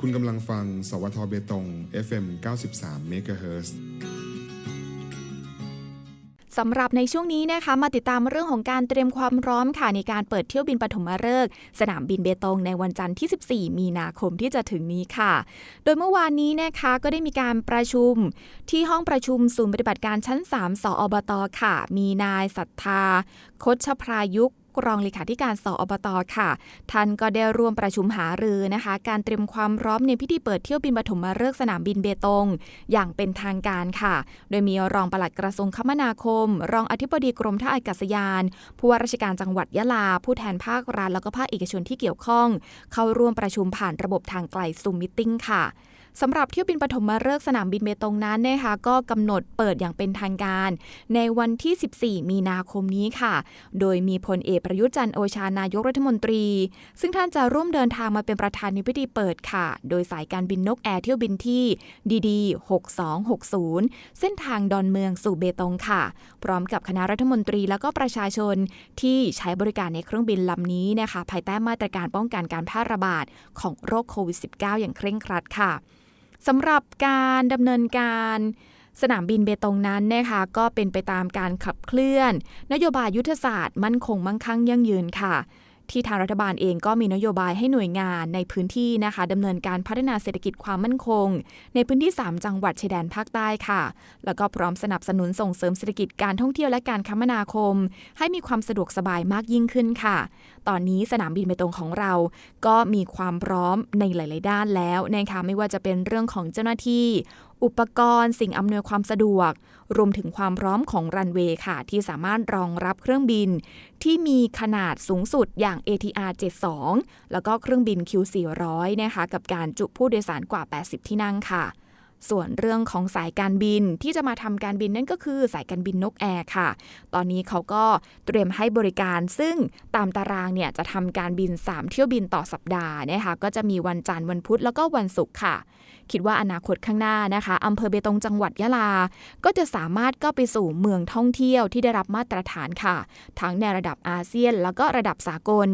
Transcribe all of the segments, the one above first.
คุณกำลังฟัง สวทเบตง FM 93 MHz สำหรับในช่วงนี้นะคะมาติดตามเรื่องของการเตรียมความพร้อมค่ะในการเปิดเที่ยวบินปฐมฤกษ์สนามบินเบตงในวันจันทร์ที่ 14 มีนาคมที่จะถึงนี้ค่ะ โดยเมื่อวานนี้นะคะก็ได้มีการประชุมที่ห้องประชุมศูนย์ปฏิบัติการชั้น 3 สอบตค่ะ มีนายศรัทธาคดชพรายุก รองเลขาธิการสอบตค่ะ ท่านก็ได้ร่วมประชุมหารือนะคะ การเตรียมความพร้อมในพิธีเปิดเที่ยวบินปฐมฤกษ์สนามบินเบตง อย่างเป็นทางการค่ะ โดยมีรองปลัดกระทรวงคมนาคม รองอธิบดีกรมท่าอากาศยาน ผู้ว่าราชการจังหวัดยะลา ผู้แทนภาครัฐแล้วก็ภาคเอกชนที่เกี่ยวข้อง เข้าร่วมประชุมผ่านระบบทางไกลซูมมิ팅ค่ะ สำหรับเที่ยวบินปฐมฤกษ์สนามบินเบตงนั้นนะคะก็กำหนดเปิดอย่างเป็นทางการ ในวันที่ 14 มีนาคมนี้ค่ะ โดยมีพลเอกประยุทธ์จันทร์โอชานายกรัฐมนตรี ซึ่งท่านจะร่วมเดินทางมาเป็นประธานในพิธีเปิดค่ะ โดยสายการบินนกแอร์เที่ยวบินที่ดีดี6260 เส้นทางดอนเมืองสู่เบตงค่ะ พร้อมกับคณะรัฐมนตรีแล้วก็ประชาชนที่ใช้บริการในเครื่องบินลำนี้นะคะ ภายใต้มาตรการป้องกันการแพร่ระบาดของโรคโควิด -19 อย่างเคร่งครัดค่ะ สำหรับการดำเนินการสนามบินเบตงนั้นนะคะก็เป็นไปตามการขับเคลื่อน นโยบายยุทธศาสตร์ มั่นคงมั่งคั่งยั่งยืนค่ะ ที่ทางรัฐบาลเองก็มีนโยบายให้หน่วยงานในพื้นที่นะคะดำเนินการพัฒนาเศรษฐกิจความมั่นคง ในพื้นที่ 3 จังหวัดชายแดนภาคใต้ค่ะ แล้วก็พร้อมสนับสนุนส่งเสริมเศรษฐกิจการท่องเที่ยวและการคมนาคม ให้มีความสะดวกสบายมากยิ่งขึ้นค่ะ ตอนนี้สนามบินเบตงของเรา ก็มีความพร้อมในหลาย ๆ ด้านแล้วนะคะไม่ว่าจะเป็นเรื่องของเจ้าหน้าที่อุปกรณ์สิ่งอำนวยความสะดวก รวมถึงความพร้อมของรันเวย์ค่ะ ที่สามารถรองรับเครื่องบิน ที่มีขนาดสูงสุดอย่าง ATR 72 แล้วก็เครื่องบิน Q400 นะคะ กับการจุผู้โดยสารกว่า 80 ที่นั่งค่ะ ส่วนเรื่องของสายการบินที่จะมาทำการบินนั่นก็คือสายการบินนกแอร์ค่ะ ตอนนี้เขาก็เตรียมให้บริการซึ่งตามตารางเนี่ยจะทำการบิน 3 เที่ยวบินต่อสัปดาห์นะคะก็จะมีวันจันทร์วันพุธแล้วก็วันศุกร์ค่ะ คิดว่าอนาคตข้างหน้านะคะอำเภอเบตงจังหวัดยะลา ก็จะสามารถก็ไปสู่เมืองท่องเที่ยวที่ได้รับมาตรฐานค่ะ ทั้งในระดับอาเซียน แล้วก็ระดับสากล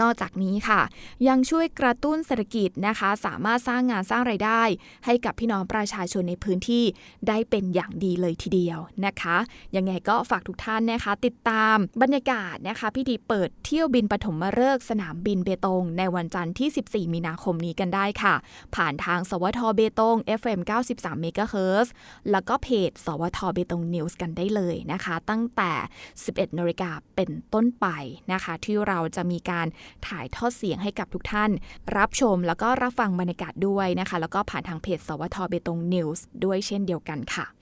นอกจากนี้ค่ะ ยังช่วยกระตุ้นเศรษฐกิจนะคะ สามารถสร้างงานสร้างไรายได้ ให้กับพี่น้องประชาชนในพื้นที่ได้เป็นอย่างดีเลยทีเดียวนะคะยังไงก็ฝากทุกท่านนะคะ ติดตามบรรยากาศนะคะ พิธีเปิดเที่ยวบินปฐมฤกษ์สนามบินเบตง ในวันจันทร์ที่ 14 มีนาคมนี้กันได้ค่ะ ผ่านทางสวทเบตง FM 93 MHz แล้วก็เพจ สวทเบตงนิวส์กันได้เลยนะคะ ตั้งแต่ 11นาฬิกาเป็นต้นไปนะคะ ที่เราจะมีการถ่ายทอดเสียงให้กับทุกท่าน รับชมแล้วก็รับฟังบรรยากาศด้วยนะคะ แล้วก็ผ่านทางเพจสวทเบตงนิวส์ด้วยเช่นเดียวกันค่ะ